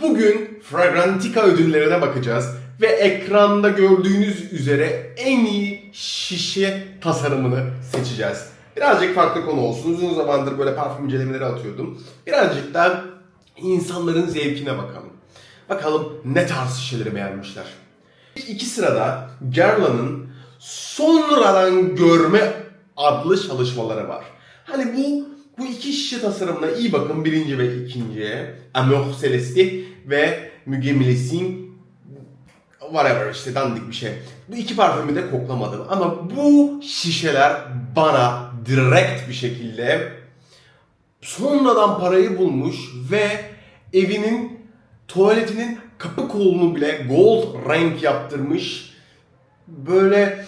Bugün Fragrantica ödüllerine bakacağız ve ekranda gördüğünüz üzere en iyi şişe tasarımını seçeceğiz. Birazcık farklı konu olsun. Uzun zamandır böyle parfüm incelemeleri atıyordum. Birazcık da insanların zevkine bakalım. Bakalım ne tarz şişeleri beğenmişler. İki sırada Guerlain'ın sonradan görme adlı çalışmaları var. Hani bu bu iki şişe tasarımına iyi bakın birinci ve ikinciye. Amour Celeste ve Müge Melis'in whatever işte dandik bir şey. Bu iki parfümü de koklamadım ama bu şişeler bana direkt bir şekilde sonradan parayı bulmuş ve evinin tuvaletinin kapı kolunu bile gold renk yaptırmış. Böyle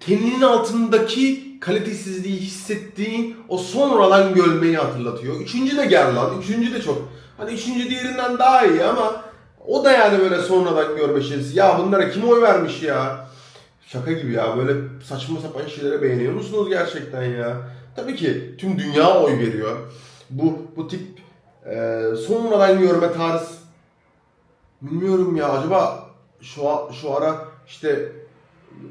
teninin altındaki kalitesizliği hissettiğin o sonradan görmeyi hatırlatıyor. Üçüncü de Gerlan. Üçüncü de çok. Hani üçüncü diğerinden daha iyi ama o da yani böyle sonradan görme şeysi. Ya bunlara kim oy vermiş ya? Şaka gibi ya. Böyle saçma sapan şeylere beğeniyor musunuz gerçekten ya? Tabii ki tüm dünya oy veriyor. Bu bu tip e, sonradan görme tarz bilmiyorum ya acaba şu şu ara işte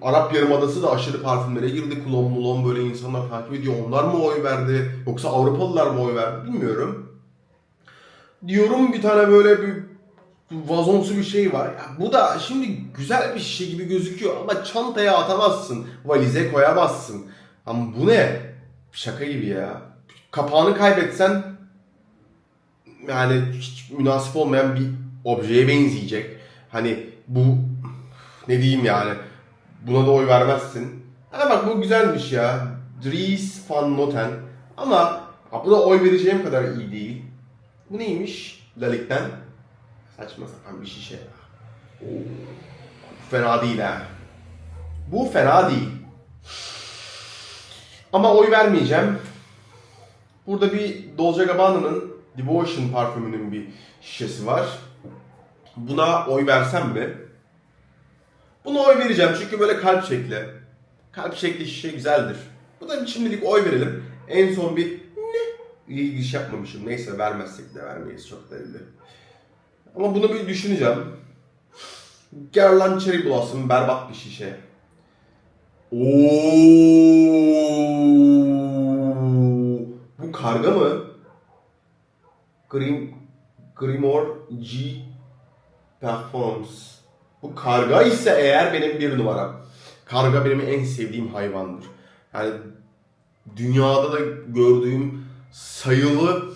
Arap Yarımadası da aşırı parfümlere girdi. Kulon mulon böyle insanlar takip ediyor. Onlar mı oy verdi? Yoksa Avrupalılar mı oy verdi? Bilmiyorum. Diyorum bir tane böyle bir vazonsu bir şey var. Ya bu da şimdi güzel bir şişe gibi gözüküyor ama çantaya atamazsın. Valize koyamazsın. Ama bu ne? Şaka gibi ya. Kapağını kaybetsen yani hiç münasip olmayan bir objeye benzeyecek. Hani bu ne diyeyim yani buna da oy vermezsin. Ha bak bu güzelmiş ya. Dries van Noten. Ama ha, bu da oy vereceğim kadar iyi değil. Bu neymiş? Lalik'ten. Saçma sapan bir şişe ya. Oo, Fena değil ha. Bu fena değil. Ama oy vermeyeceğim. Burada bir Dolce Gabbana'nın Devotion parfümünün bir şişesi var. Buna oy versem mi? Buna oy vereceğim çünkü böyle kalp şekli. Kalp şekli şişe güzeldir. Bu da şimdilik oy verelim. En son bir ne? İyi giriş yapmamışım. Neyse vermezsek de vermeyiz çok da belli. Ama bunu bir düşüneceğim. Guerlain Cherry Blossom berbat bir şişe. Oo, bu karga mı? Grim, Grimoire G Performance. Bu karga ise eğer benim bir numaram. Karga benim en sevdiğim hayvandır. Yani dünyada da gördüğüm sayılı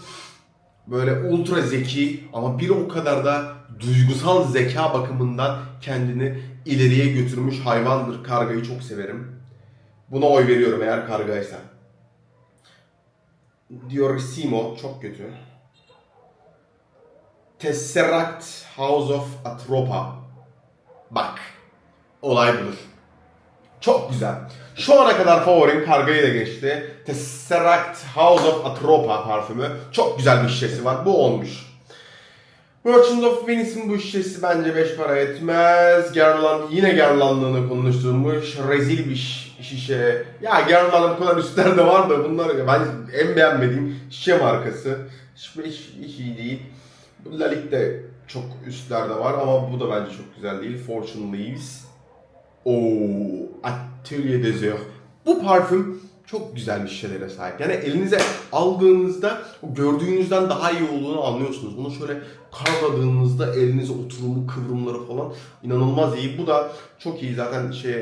böyle ultra zeki ama bir o kadar da duygusal zeka bakımından kendini ileriye götürmüş hayvandır. Kargayı çok severim. Buna oy veriyorum eğer kargaysa. Diorissimo çok kötü. Tesseract House of Atropa. Bak. Olay budur. Çok güzel. Şu ana kadar favorim kargayı da geçti. Tesseract House of Atropa parfümü. Çok güzel bir şişesi var. Bu olmuş. Merchant of Venice'in bu şişesi bence 5 para etmez. Guerlain yine Guerlain'lığını konuşturmuş. Rezil bir şi- şişe. Ya Guerlain'ın bu kadar üstlerde var da bunlar ben en beğenmediğim şişe markası. Hiç, hiç, hiç iyi değil. Bu Lalique de çok üstlerde var ama bu da bence çok güzel değil. Fortune Leaves. Oo, Atelier des Heures. Bu parfüm çok güzel bir şişelere sahip. Yani elinize aldığınızda gördüğünüzden daha iyi olduğunu anlıyorsunuz. Bunu şöyle kavradığınızda elinize oturumu, kıvrımları falan inanılmaz iyi. Bu da çok iyi. Zaten şey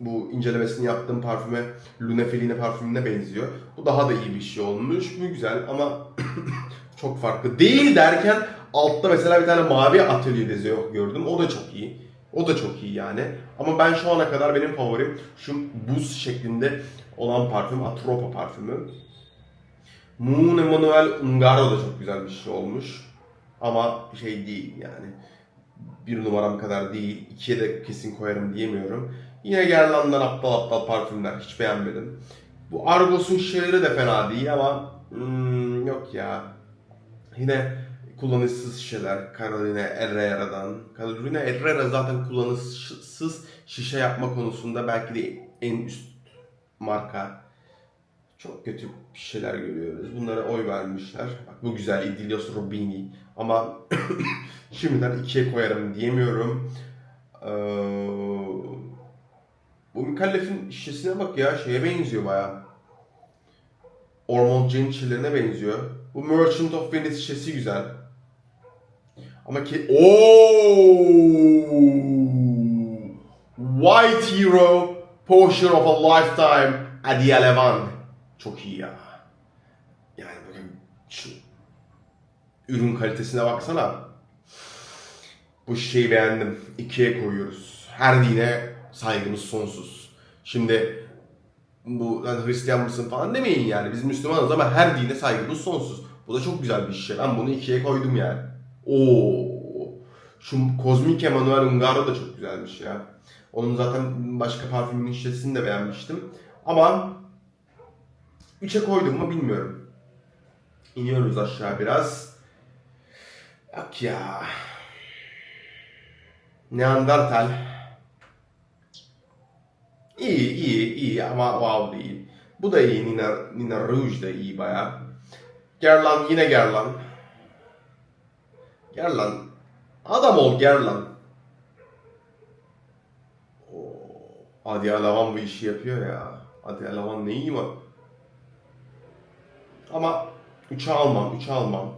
bu incelemesini yaptığım parfüme Lune Feline parfümüne benziyor. Bu daha da iyi bir şey olmuş. Bu güzel ama çok farklı. Değil derken altta mesela bir tane mavi atölye yok gördüm. O da çok iyi. O da çok iyi yani. Ama ben şu ana kadar benim favorim şu buz şeklinde olan parfüm Atropa parfümü. Moon Emanuel Ungaro da çok güzel bir şey olmuş. Ama şey değil yani. Bir numaram kadar değil. İkiye de kesin koyarım diyemiyorum. Yine Guerlain'dan aptal aptal parfümler. Hiç beğenmedim. Bu Argos'un şişeleri de fena değil ama hmm, yok ya. Yine kullanışsız şişeler. Carolina Herrera'dan. Carolina Herrera zaten kullanışsız şişe yapma konusunda belki de en üst marka. Çok kötü bir şeyler görüyoruz. Bunlara oy vermişler. Bak bu güzel Idilios Rubini. Ama şimdiden ikiye koyarım diyemiyorum. Ee, bu mükellefin şişesine bak ya. Şeye benziyor baya. Ormond Gin benziyor. Bu Merchant of Venice şişesi güzel. Ama ki... Ooo! White Hero Potion of a Lifetime Adialevan. Çok iyi ya. Yani bakın şu ürün kalitesine baksana. Bu şişeyi beğendim. İkiye koyuyoruz. Her dine saygımız sonsuz. Şimdi bu hani Hristiyan mısın falan demeyin yani. Biz Müslümanız ama her dine saygımız sonsuz. Bu da çok güzel bir şişe. Ben bunu ikiye koydum yani. Oo. Şu Kozmik Emanuel Ungaro da çok güzelmiş ya. Onun zaten başka parfümünün şişesini de beğenmiştim. Ama 3'e koydum mu bilmiyorum. İniyoruz aşağı biraz. Yok ya. Neandertal. İyi iyi iyi ama wow değil. Bu da iyi. Nina, Nina Rouge da iyi baya. Gerlan yine Gerlan. Gerlan. Adam ol Gerlan. Adi Alavan bu işi yapıyor ya. Adi Alavan ne iyi mi? Ama 3'e almam, 3'e almam.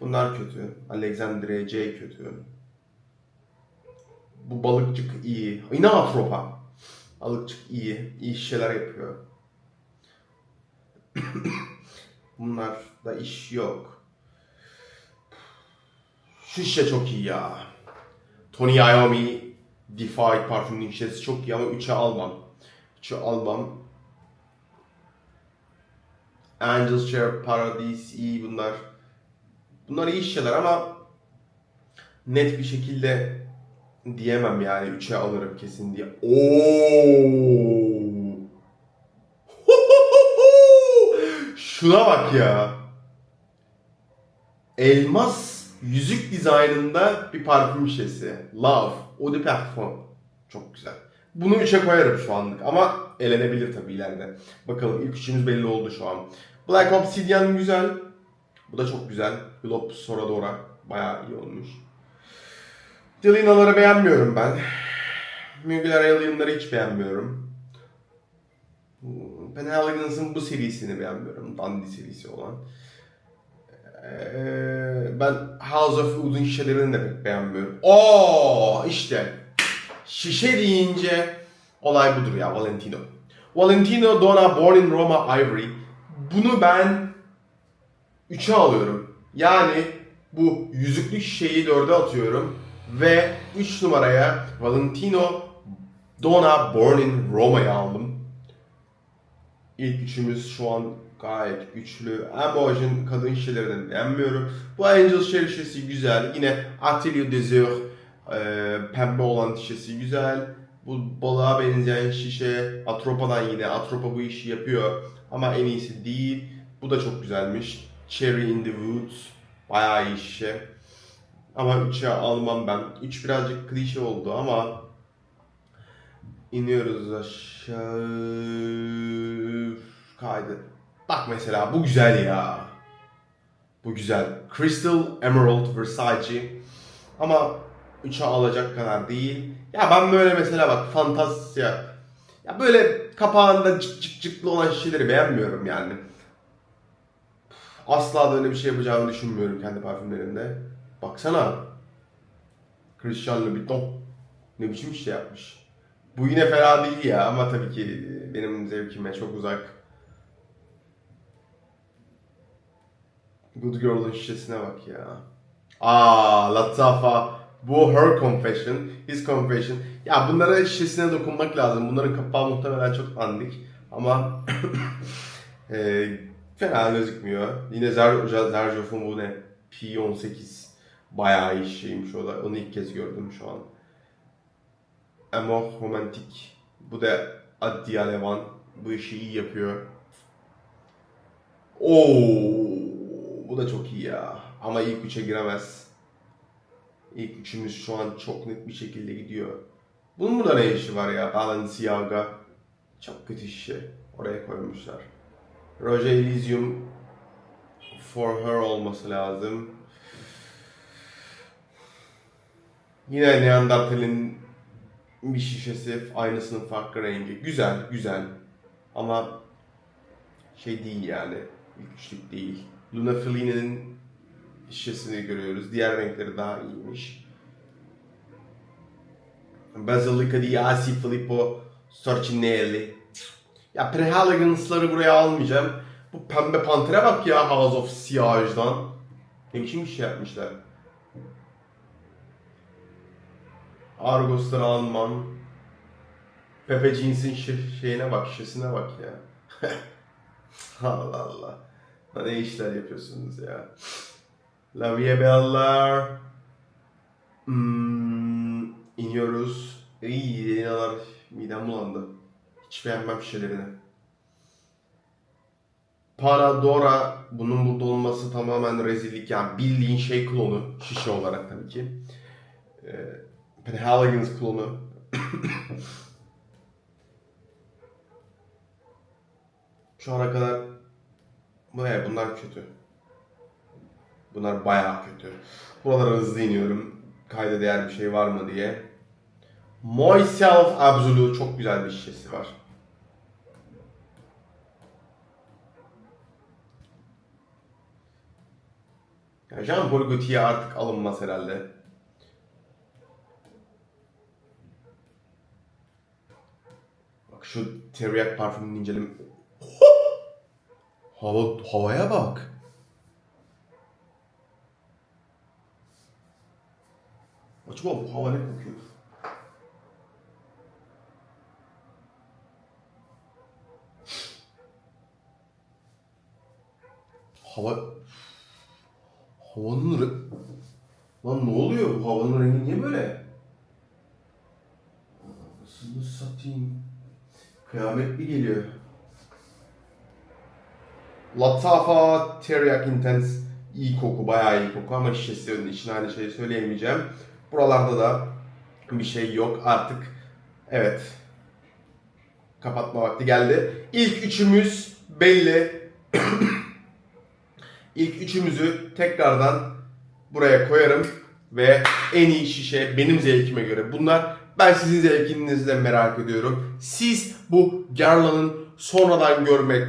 Bunlar kötü. Alexandria J kötü. Bu balıkçık iyi. Yine Atropa. Balıkçık iyi. İyi şeyler yapıyor. Bunlar da iş yok. Şu şişe çok iyi ya. Tony Iommi Defy parfümünün şişesi çok iyi ama 3'e almam. 3'e almam. Angel's Share Paradise iyi bunlar. Bunlar iyi şişeler ama net bir şekilde diyemem yani 3'e alırım kesin diye. Oo! Şuna bak ya. Elmas yüzük dizaynında bir parfüm şişesi. Love. Eau de Parfum. Çok güzel. Bunu 3'e koyarım şu anlık ama elenebilir tabii ileride. Bakalım ilk üçümüz belli oldu şu an. Black Obsidian güzel. Bu da çok güzel. Glob Soradora. Bayağı iyi olmuş. Delinaları beğenmiyorum ben. Mugler Alien'ları hiç beğenmiyorum. Penhaligon's'ın bu serisini beğenmiyorum. Dandy serisi olan. Ee, ben House of Wood'un şişelerini de pek beğenmiyorum. Oo işte. Şişe deyince olay budur ya Valentino. Valentino Donna Born in Roma Ivory. Bunu ben 3'e alıyorum. Yani bu yüzüklü şişeyi 4'e atıyorum. Ve 3 numaraya Valentino Donna Born in Roma'yı aldım. İlk üçümüz şu an gayet güçlü. Amojin kadın şişelerini beğenmiyorum. Bu Angel Share şişesi güzel. Yine Atelier Desir e, pembe olan şişesi güzel. Bu balığa benzeyen şişe Atropa'dan yine. Atropa bu işi yapıyor. Ama en iyisi değil. Bu da çok güzelmiş. Cherry in the Woods. Bayağı iyi şişe. Ama 3'e almam ben. 3 birazcık klişe oldu ama iniyoruz aşağı. Kaydı. Bak mesela bu güzel ya. Bu güzel. Crystal Emerald Versace. Ama 3'e alacak kadar değil. Ya ben böyle mesela bak Fantasia. Ya böyle kapağında cık cık cıklı olan şişeleri beğenmiyorum yani. Asla da öyle bir şey yapacağımı düşünmüyorum kendi parfümlerimde. Baksana. Christian Louboutin. Ne biçim şey yapmış. Bu yine fena değil ya ama tabii ki benim zevkime çok uzak. Good Girl'ın şişesine bak ya. Aa, Latafa. Bu Her Confession, His Confession. Ya bunlara şişesine dokunmak lazım. Bunların kapağı muhtemelen çok dandik. Ama e, fena gözükmüyor. Yine Zer Zerjoff'un bu ne? P18. Bayağı iyi şeymiş o da. Onu ilk kez gördüm şu an. Amor Romantik. Bu da Addi Alevan. Bu işi iyi yapıyor. Oo, bu da çok iyi ya. Ama ilk üçe giremez. İlk üçümüz şu an çok net bir şekilde gidiyor. Bunun burada ne işi var ya? Balenciaga. Çok kötü şişe. Oraya koymuşlar. Roger Elysium For Her olması lazım. Yine Neandertal'in bir şişesi aynısının farklı rengi. Güzel, güzel. Ama şey değil yani. İlk üçlük değil. Luna Fellini'nin şişesini görüyoruz. Diğer renkleri daha iyiymiş. Basilica di Asi Filippo Sorcinelli. Ya Prehaligans'ları buraya almayacağım. Bu pembe pantere bak ya House of Siage'dan. Ne biçim bir şey yapmışlar. Argos'ları almam. Pepe Jeans'in şeyine bak, şişesine bak ya. Allah Allah. Ne işler yapıyorsunuz ya. La Vie Belle'lar. Hmm, iniyoruz. İyi yayınalar. Midem bulandı. Hiç beğenmem şişelerini. Paradora bunun burada olması tamamen rezillik yani bildiğin şey klonu şişe olarak tabii ki. Ee, Penhaligans klonu. Şu ana kadar ne? Bunlar kötü. Bunlar bayağı kötü. Buralara hızlı iniyorum. Kayda değer bir şey var mı diye. Myself Absolute çok güzel bir şişesi var. Ya Jean Paul Gaultier artık alınmaz herhalde. Şu teriyaki parfümünü inceleme. Hava, havaya bak. Acaba bu hava ne kokuyor? Hava... Havanın re... Lan ne oluyor? Bu havanın rengi niye böyle? Nasıl satayım? Kıyamet mi geliyor? Latafa Teriyaki Intense iyi koku, bayağı iyi koku ama şişesi için aynı şeyi söyleyemeyeceğim. Buralarda da bir şey yok artık. Evet. Kapatma vakti geldi. İlk üçümüz belli. İlk üçümüzü tekrardan buraya koyarım ve en iyi şişe benim zevkime göre bunlar. Ben sizin zevkinizi de merak ediyorum. Siz bu Garlan'ın sonradan görmek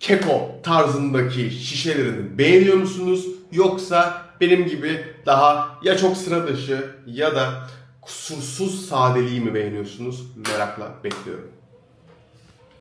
keko tarzındaki şişelerini beğeniyor musunuz? Yoksa benim gibi daha ya çok sıra dışı ya da kusursuz sadeliği mi beğeniyorsunuz? Merakla bekliyorum.